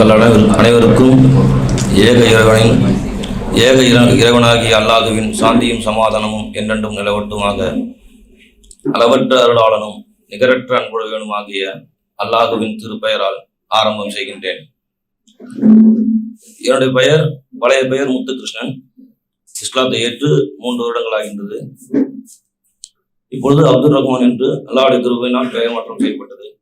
உங்கள் அனைவருக்கும் ஏக இறைவனின் ஏக இற- இறைவனாகிய அல்லாஹுவின் சாந்தியும் சமாதானமும் என்றென்றும் நிலவட்டுமாக. அளவற்ற அருளாளனும் நிகரற்ற அன்புடையவனும் ஆகிய அல்லாஹுவின் திருப்பெயரால் ஆரம்பம் செய்கின்றேன். என்னுடைய பெயர் பழைய பெயர் முத்துகிருஷ்ணன். இஸ்லாத்தை ஏற்று மூன்று வருடங்கள் ஆகின்றது. இப்பொழுது அப்துல் ரஹ்மான் என்று அல்லாவுடைய திருவினால் பெயர் மாற்றம் செய்யப்பட்டது.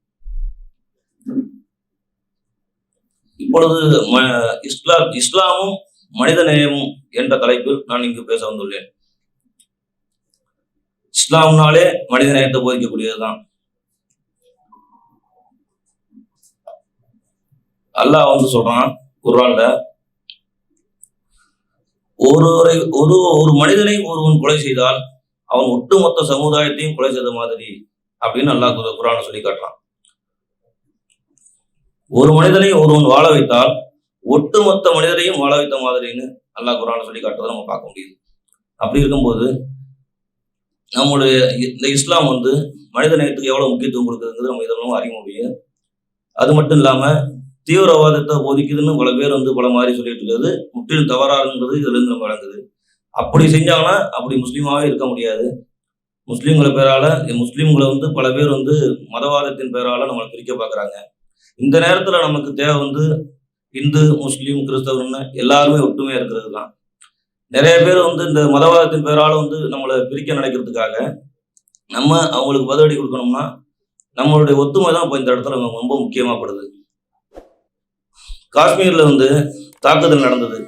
இப்பொழுது ம- இஸ்லா இஸ்லாமும் மனித நேயமும் என்ற தலைப்பில் நான் இங்கு பேச வந்துள்ளேன். இஸ்லாம்னாலே மனித நேயத்தை போதிக்கக்கூடியதுதான். அல்லாஹ் வந்து சொல்றான் குர்ஆன்ல ஒருவரை ஒரு ஒரு மனிதனை ஒருவன் கொலை செய்தால் அவன் ஒட்டுமொத்த சமுதாயத்தையும் கொலை செய்த மாதிரி அப்படின்னு அல்லாஹ் குர்- சொல்லி காட்டுறான். ஒரு மனிதனை ஒருவன் வாழ வைத்தால் ஒட்டுமொத்த மனிதரையும் வாழ வைத்த மாதிரின்னு அல்லாஹ் குரான சொல்லி காட்டுறதை நம்ம பார்க்க முடியுது. அப்படி இருக்கும்போது நம்முடைய இந்த இஸ்லாம் வந்து மனித நேயத்துக்கு எவ்வளவு முக்கியத்துவம் கொடுக்குதுங்கிறது நம்ம இதெல்லாம் அறிய முடியும். அது மட்டும் இல்லாம தீவிரவாதத்தை போதிக்குதுன்னு பல பேர் வந்து பல மாதிரி சொல்லிட்டு இருக்கிறது முற்றிலும் தவறாதுன்றது இதுல இருந்து நம்ம வழங்குது அப்படி செஞ்சாங்கன்னா அப்படி முஸ்லீமாவே இருக்க முடியாது. முஸ்லீம்களை பேரால முஸ்லீம்களை வந்து பல பேர் வந்து மதவாதத்தின் பேரால நம்மளை பிரிக்க பாக்குறாங்க இந்த நேரத்துல நமக்கு தேவை வந்து இந்து முஸ்லீம் கிறிஸ்தவர்னு எல்லாருமே ஒற்றுமையா இருக்கிறது தான் நிறைய பேர் வந்து இந்த மதவாதத்தின் பேரால வந்து நம்மளை பிரிக்க நினைக்கிறதுக்காக நம்ம அவங்களுக்கு பதிலடி கொடுக்கணும்னா நம்மளுடைய ஒத்துமை தான் இப்போ இந்த இடத்துல ரொம்ப- முக்கியமாகப்படுது காஷ்மீர்ல வந்து தாக்குதல் நடந்தது.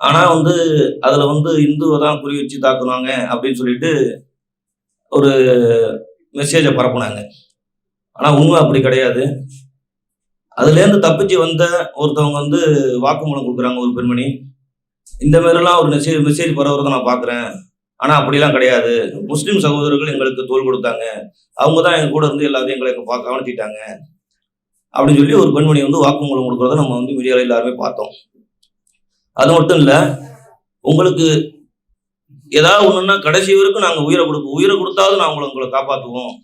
ஆனா வந்து அதுல வந்து இந்துவை தான் குறி வச்சு தாக்குனாங்க அப்படின்னு சொல்லிட்டு ஒரு மெசேஜை பரப்புனாங்க. ஆனா உண்மை அப்படி கிடையாது. அதுலேருந்து தப்பிச்சு வந்த ஒருத்தவங்க வந்து வாக்குமூலம் கொடுக்குறாங்க ஒரு பெண்மணி. இந்த மாதிரிலாம் ஒரு மெசேஜ் மெசேஜ் பரவுறதை நான் பார்க்குறேன். ஆனால் அப்படிலாம் கிடையாது. முஸ்லீம் சகோதரர்கள் எங்களுக்கு தோல் கொடுத்தாங்க. அவங்க தான் எங்க கூட இருந்து எல்லாத்தையும் எங்களை பார்க்க கவனிச்சிட்டாங்க. அப்படின்னு சொல்லி ஒரு பெண்மணி வந்து வாக்குமூலம் கொடுக்குறத நம்ம வந்து மீடியாவில் எல்லாருமே பார்த்தோம். அது மட்டும் இல்லை உங்களுக்கு ஏதாவது ஒன்றுன்னா கடைசி வரைக்கும் நாங்கள் உயிரை கொடுப்போம். உயிரை கொடுத்தாவது நான் உங்களை உங்களை காப்பாற்றுவோம்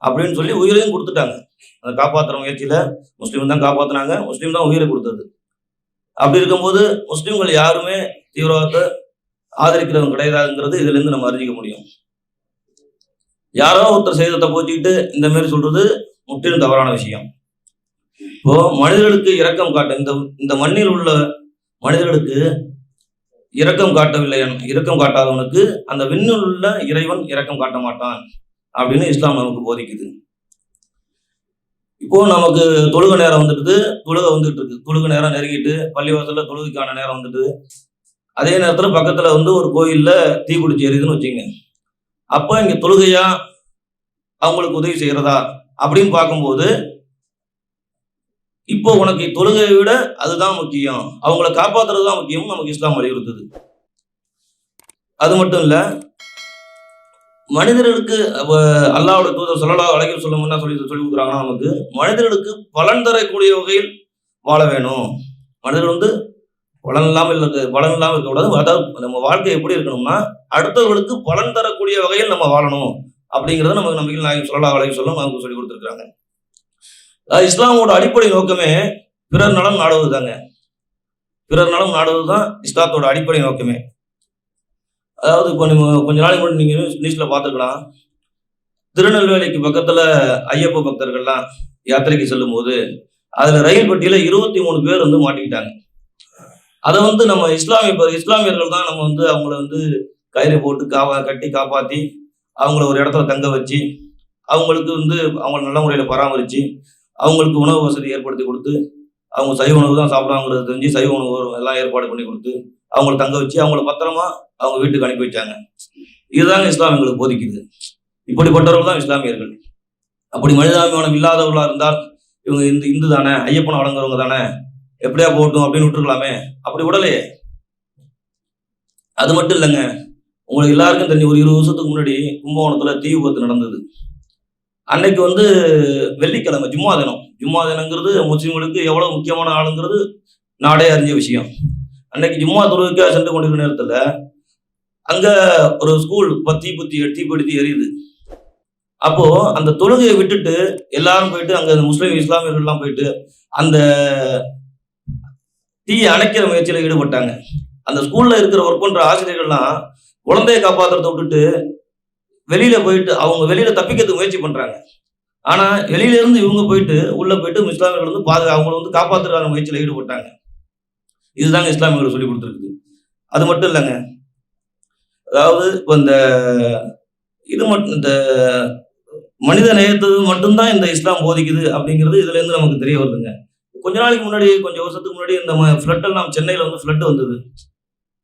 அப்படின்னு சொல்லி உயிரையும் கொடுத்துட்டாங்க. அதை காப்பாற்றுற முயற்சியில் முஸ்லீம் தான் காப்பாத்துனாங்க. முஸ்லீம் தான் உயிரை கொடுத்தது. அப்படி இருக்கும்போது முஸ்லீம்கள் யாருமே தீவிரவாதத்தை ஆதரிக்கிறவங்க கிடையாதுங்கிறது இதுல இருந்து நம்ம அறிஞ்சிக்க முடியும். யாரோ ஒருத்தர் செய்தத்தை போச்சுக்கிட்டு இந்த மாதிரி சொல்றது முற்றிலும் தவறான விஷயம். இப்போ மனிதர்களுக்கு இரக்கம் காட்ட இந்த இந்த மண்ணில் உள்ள மனிதர்களுக்கு இரக்கம் காட்டவில்லை என்- இரக்கம் காட்டாதவனுக்கு அந்த விண்ணில் உள்ள இறைவன் இரக்கம் காட்ட மாட்டான். அப்படின்னு இஸ்லாம் நமக்கு போதிக்குது. இப்போ நமக்கு தொழுக நேரம் வந்துட்டு தொழுக வந்துட்டு இருக்கு. தொழுக நேரம் நெருங்கிட்டு பள்ளிவாசல்ல தொழுகைக்கான நேரம் வந்துட்டு. அதே நேரத்தில் பக்கத்துல வந்து ஒரு கோயில்ல தீ பிடிச்சி எரியுதுன்னு வச்சுங்க. அப்போ இங்க தொழுகையா அவங்களுக்கு உதவி செய்யறதா அப்படின்னு பார்க்கும்போது இப்போ உனக்கு தொழுகையை விட அதுதான் முக்கியம். அவங்கள காப்பாத்துறது தான் முக்கியம் நமக்கு இஸ்லாம் வலியுறுத்துது. அது மட்டும் இல்லை மனிதர்களுக்கு அல்லாவோட தூதர் சொல்லலா அழகில் சொல்லும் என்ன சொல்லி சொல்லி கொடுக்குறாங்கன்னா நமக்கு மனிதர்களுக்கு பலன் தரக்கூடிய வகையில் வாழ வேணும். மனிதர்கள் வந்து பலன் இல்லாமல் இருக்க பலன் இல்லாமல் இருக்கக்கூடாது அதாவது நம்ம வாழ்க்கை எப்படி இருக்கணும்னா அடுத்தவர்களுக்கு பலன் தரக்கூடிய வகையில் நம்ம வாழணும். அப்படிங்கிறத நமக்கு நம்பிக்கை நாயகம் சொல்லலா அழகி சொல்லும் நமக்கு சொல்லி கொடுத்துருக்காங்க இஸ்லாமோட அடிப்படை நோக்கமே பிறர் நலம் நாடுவது தாங்க பிறர் நலம் நாடுவது தான் இஸ்லாத்தோட அடிப்படை நோக்கமே. அதாவது கொஞ்சம் கொஞ்ச நாளைக்கு முன்னாடி நீங்க நியூஸில் நியூஸ்ல பார்த்துருக்கலாம். திருநெல்வேலிக்கு பக்கத்துல ஐயப்ப பக்தர்கள்லாம் யாத்திரைக்கு செல்லும் போது அதுல ரயில் பெட்டியில இருபத்தி மூணு பேர் வந்து மாட்டிக்கிட்டாங்க. அதை வந்து நம்ம இஸ்லாமிய இஸ்லாமியர்கள் தான் நம்ம வந்து அவங்கள வந்து கயிறு போட்டு காவா கட்டி காப்பாத்தி அவங்கள ஒரு இடத்துல தங்க வச்சு அவங்களுக்கு வந்து அவங்கள நல்ல முறையில பராமரிச்சு அவங்களுக்கு உணவு வசதி ஏற்படுத்தி கொடுத்து அவங்க சைவ உணவு தான் சாப்பிடுவாங்கிறது தெரிஞ்சு சைவ உணவு எல்லாம் ஏற்பாடு பண்ணி கொடுத்து அவங்கள தங்க வச்சு அவங்கள பத்திரமா அவங்க வீட்டுக்கு அனுப்பி வச்சாங்க. இதுதாங்க இஸ்லாம் எங்களுக்கு போதிக்குது. இப்படிப்பட்டவர்கள் தான் இஸ்லாமியர்கள். அப்படி மனிதாபிமானம் இல்லாதவர்களா இருந்தால் இவங்க இந்து இந்து தானே ஐயப்பனை வழங்குறவங்க தானே எப்படியா போகட்டும் அப்படின்னு விட்டுருக்கலாமே. அப்படி விடலையே. அது மட்டும் இல்லைங்க. உங்களுக்கு எல்லாருக்கும் தெரிஞ்ச ஒரு இருபது வருஷத்துக்கு முன்னாடி கும்பகோணத்துல தீ விபத்து நடந்தது. அன்னைக்கு வந்து வெள்ளிக்கிழமை ஜும்மா தினம். ஜும்மா தினங்கிறது முஸ்லீம்களுக்கு எவ்வளவு முக்கியமான ஆளுங்கிறது நாடே அறிஞ்ச விஷயம். அன்னைக்கு ஜும்மா தொழுகைக்காக சென்று கொண்டிருக்கிற நேரத்தில் அங்கே ஒரு ஸ்கூல் பத்தி புத்தி தீப்படுத்தி எரியுது. அப்போ அந்த தொழுகையை விட்டுட்டு எல்லாரும் போயிட்டு அங்கே அந்த முஸ்லீம் இஸ்லாமியர்கள்லாம் போயிட்டு அந்த தீயை அணைக்கிற முயற்சியில் ஈடுபட்டாங்க. அந்த ஸ்கூல்ல இருக்கிற ஒர்க் பண்ற ஆசிரியர்கள்லாம் குழந்தைய காப்பாற்றுறத விட்டுட்டு வெளியில போயிட்டு அவங்க வெளியில தப்பிக்கிறதுக்கு முயற்சி பண்றாங்க. ஆனா வெளியில இருந்து இவங்க போயிட்டு உள்ள போயிட்டு இஸ்லாமியர்கள் வந்து பாதுகா அவங்கள வந்து காப்பாற்றுறாங்க முயற்சியில் ஈடுபட்டாங்க. இதுதாங்க இஸ்லாமியர்கள் சொல்லி கொடுத்துருக்குது. அது மட்டும் இல்லைங்க. அதாவது இப்போ இந்த இது மட்டும் இந்த மனித நேயத்தது மட்டும்தான் இந்த இஸ்லாம் போதிக்குது அப்படிங்கிறது இதுலேருந்து நமக்கு தெரிய வருதுங்க. கொஞ்ச நாளைக்கு முன்னாடி கொஞ்சம் வருஷத்துக்கு முன்னாடி இந்த ஃப்ளட் எல்லாம் சென்னையில் வந்து ஃப்ளட் வந்தது.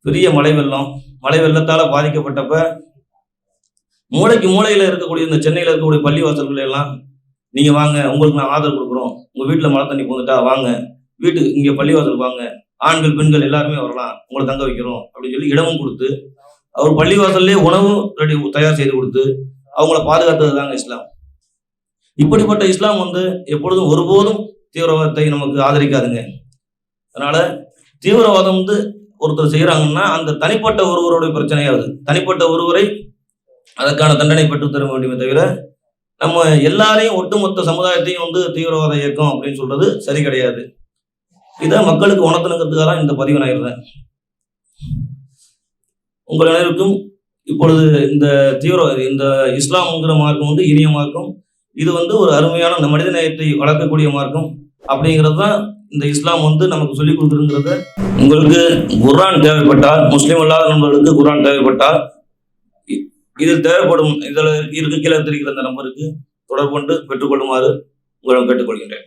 பெரிய மழை வெள்ளம். மழை வெள்ளத்தால் பாதிக்கப்பட்டப்ப மூளைக்கு மூளையில் இருக்கக்கூடிய இந்த சென்னையில் இருக்கக்கூடிய பள்ளி வாசல்கள் எல்லாம் நீங்கள் வாங்க உங்களுக்கு நான் ஆதரவு கொடுக்குறோம். உங்கள் வீட்டில் மழை தண்ணி போந்துட்டா வாங்க. வீட்டுக்கு இங்கே பள்ளிவாசலுக்கு வாங்க. ஆண்கள் பெண்கள் எல்லாருமே வரலாம். உங்களை தங்க வைக்கிறோம். அப்படின்னு சொல்லி இடமும் கொடுத்து அவர் பள்ளிவாசல்லே உணவு ரெடி தயார் செய்து கொடுத்து அவங்கள பாதுகாத்தது தாங்க இஸ்லாம். இப்படிப்பட்ட இஸ்லாம் வந்து எப்பொழுதும் ஒருபோதும் தீவிரவாதத்தை நமக்கு ஆதரிக்காதுங்க. அதனால தீவிரவாதம் வந்து ஒருத்தர் செய்கிறாங்கன்னா அந்த தனிப்பட்ட ஒருவருடைய பிரச்சனையாவது தனிப்பட்ட ஒருவரை அதற்கான தண்டனை பெற்று தர வேண்டுமே தவிர நம்ம எல்லாரையும் ஒட்டுமொத்த சமுதாயத்தையும் வந்து தீவிரவாத இயக்கம் அப்படின்னு சொல்றது சரி கிடையாது. இதை மக்களுக்கு உணர்த்தணுங்கிறதுக்காக தான் இந்த பதிவு நான் இருந்தேன் உங்கள் அனைவருக்கும் இப்பொழுது இந்த தீவிர இந்த இஸ்லாம்ங்கிற மார்க்கம் வந்து இனிய மார்க்கம். இது வந்து ஒரு அருமையான இந்த மனித நேயத்தை வளர்க்கக்கூடிய மார்க்கம். அப்படிங்கிறது தான் இந்த இஸ்லாம் வந்து நமக்கு சொல்லிக் கொடுக்குறதுங்கிறத உங்களுக்கு குர்ஆன் தேவைப்பட்டால் முஸ்லீம் அல்லாத நண்பர்களுக்கு குர்ஆன் தேவைப்பட்டால் இது இதில் தேவைப்படும் இதில் இருக்கு கீழே தெரிகிற அந்த நம்பருக்கு தொடர்பு கொண்டு பெற்றுக்கொள்ளுமாறு உங்களிடம் கேட்டுக்கொள்கின்றேன்.